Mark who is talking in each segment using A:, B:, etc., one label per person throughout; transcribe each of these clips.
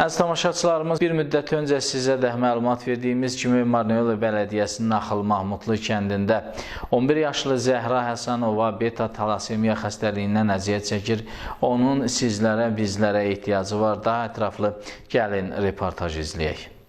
A: Əziz tamaşaçılarımız, bir müddət öncə sizə də məlumat verdiyimiz kimi Marneolo Bələdiyyəsinin Naxıl Mahmudlu kəndində 11 yaşlı Zəhra Həsənova beta talasemiya xəstəliyindən əziyyət çəkir. Onun sizlərə, bizlərə ehtiyacı var. Daha ətraflı gəlin reportaj izləyək.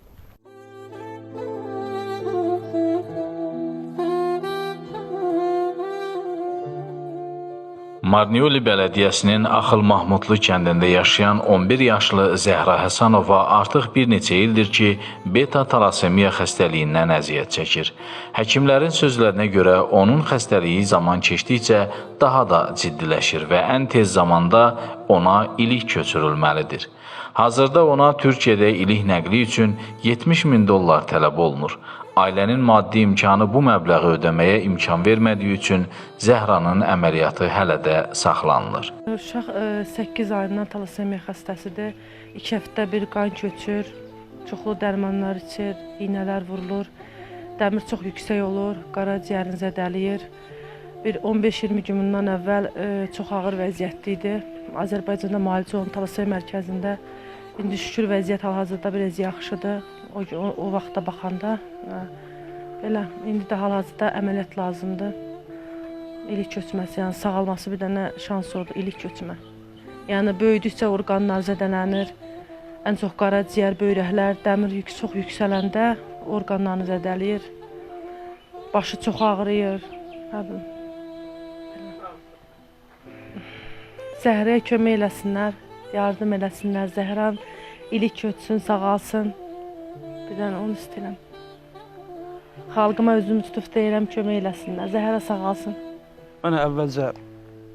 A: Marnioli bələdiyyəsinin Axıl Mahmudlu kəndində yaşayan 11 yaşlı Zəhra Həsənova artıq bir neçə ildir ki, beta talasemiya xəstəliyindən əziyyət çəkir. Həkimlərin sözlərinə görə onun xəstəliyi zaman keçdikcə daha da ciddiləşir və ən tez zamanda ona ilik köçürülməlidir. Hazırda ona Türkiyədə ilik nəqli üçün 70 min dollar tələb olunur. Ailənin maddi imkanı bu məbləği ödəməyə imkan vermədiyi üçün Zəhranın əməliyyatı hələ də saxlanılır.
B: Uşaq ə, 8 ayından talasemiya xəstəsidir. 2 həftə bir qan köçür, çoxlu dərmanlar içir, iynələr vurulur. Dəmir çox yüksək olur, qaraciyərini zədələyir. Bir 15-20 gün bundan əvvəl ə, çox ağır vəziyyətdə idi. Azərbaycanda müalicə olunub talasemiya mərkəzində. İndi şükür vəziyyət hal-hazırda biraz yaxşıdır. O, o, o vaxta baxanda ə, belə indi də hal-hazırda əməliyyat lazımdır. İlik köçməsi, yəni sağalması bir dənə şans oldu, ilik köçmə. Yəni böyüdükcə orqanlar zədələnir. Ən çox qaraciyər, böyrəklər, dəmir yük çox yüksələndə orqanlarını zədələyir. Başı çox ağrıyır. Belə. Zəhrəyə kömək eləsinlər, yardım eləsinlər. Zəhran ilik köçsün, sağalsın. Bir dənə onu istəyirəm. Xalqıma özümü tutub deyirəm, kömək eləsinlər. Zəhra sağalsın.
C: Mən əvvəlcə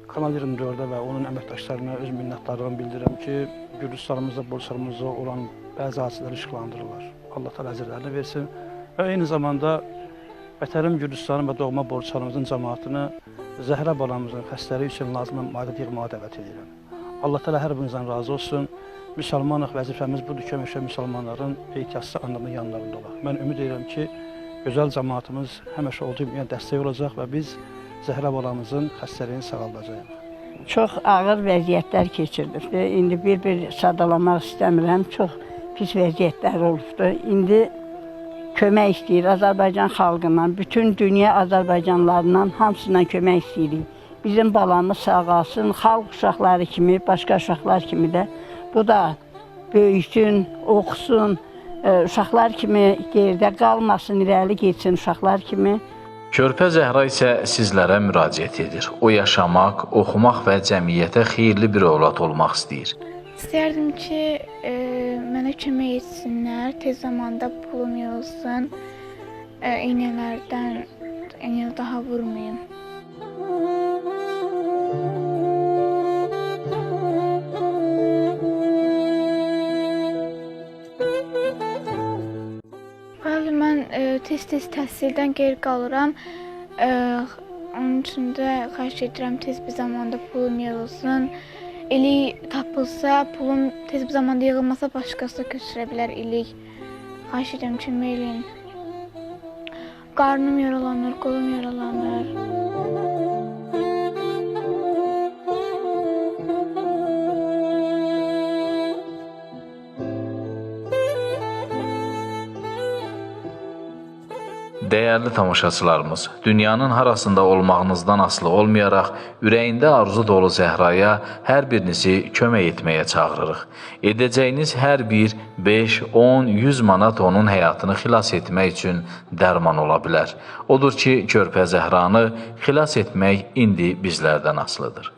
C: Kanal 24-də və onun əməkdaşlarına öz minnətdarlığımı bildirirəm ki, Gürcüstanımızda, Borçlarımızda olan bəzi hadisələri işıqlandırırlar. Allah təala əcrlərini versin və eyni zamanda vətənim Gürcüstanın və doğma Borçlarımızın cəmaatını Zəhra balamızın xəstəliyi üçün lazımi maddi yığmağa dəvət edirəm. Allah təala hər birinizdən razı olsun. Müsəlmanıq vəzifəmiz budur ki, həmişə müsəlmanların ehtiyaclı anlarının yanlarında olaq. Mən ümid edirəm ki, gözəl cəmaatımız həmişə olduğu kimi dəstək olacaq və biz Zəhra balamızın xəstəliyini sağaldacağıq.
D: Çox ağır vəziyyətlər keçirilibdi. İndi bir-bir sadalamaq istəmirəm. Çox pis vəziyyətlər olubdu. İndi kömək istəyir Azərbaycan xalqından, bütün dünya Azərbaycanlılarından hamısından kömək istəyirik. Bizim balamız sağalsın, xalq uşaqları kimi, başqa uşaqlar kimi də bu da böyüsün, oxusun, e, uşaqlar kimi geridə qalmasın, irəli getsin uşaqlar kimi.
A: Körpə Zəhra isə sizlərə müraciət edir. O yaşamaq, oxumaq və cəmiyyətə xeyirli bir övlad olmaq istəyir.
E: İstərdim ki, e, mənə kömək etsinlər, tez zamanda pulum yığılsın, e, iynələrdən iynə daha vurmayım. Bəli, mən e, tez-tez təhsildən geri qalıram. E, onun üçün də xahiş edirəm tez bir zamanda pulum yığılsın. İlik tapılsa, pulum tez bir zamanda yığılmasa başqasına köçürə bilər ilik. Xahiş edirəm kömək eləyin. Qarnım yaralanır, qolum yaralanır.
A: Dəyərli tamaşaçılarımız, dünyanın harasında olmağınızdan asılı olmayaraq, ürəyində arzu dolu Zəhraya hər birinizi kömək etməyə çağırırıq. Edəcəyiniz hər bir 5, 10, 100 manat onun həyatını xilas etmək üçün dərman ola bilər. Odur ki, körpə Zəhranı xilas etmək indi bizlərdən asılıdır.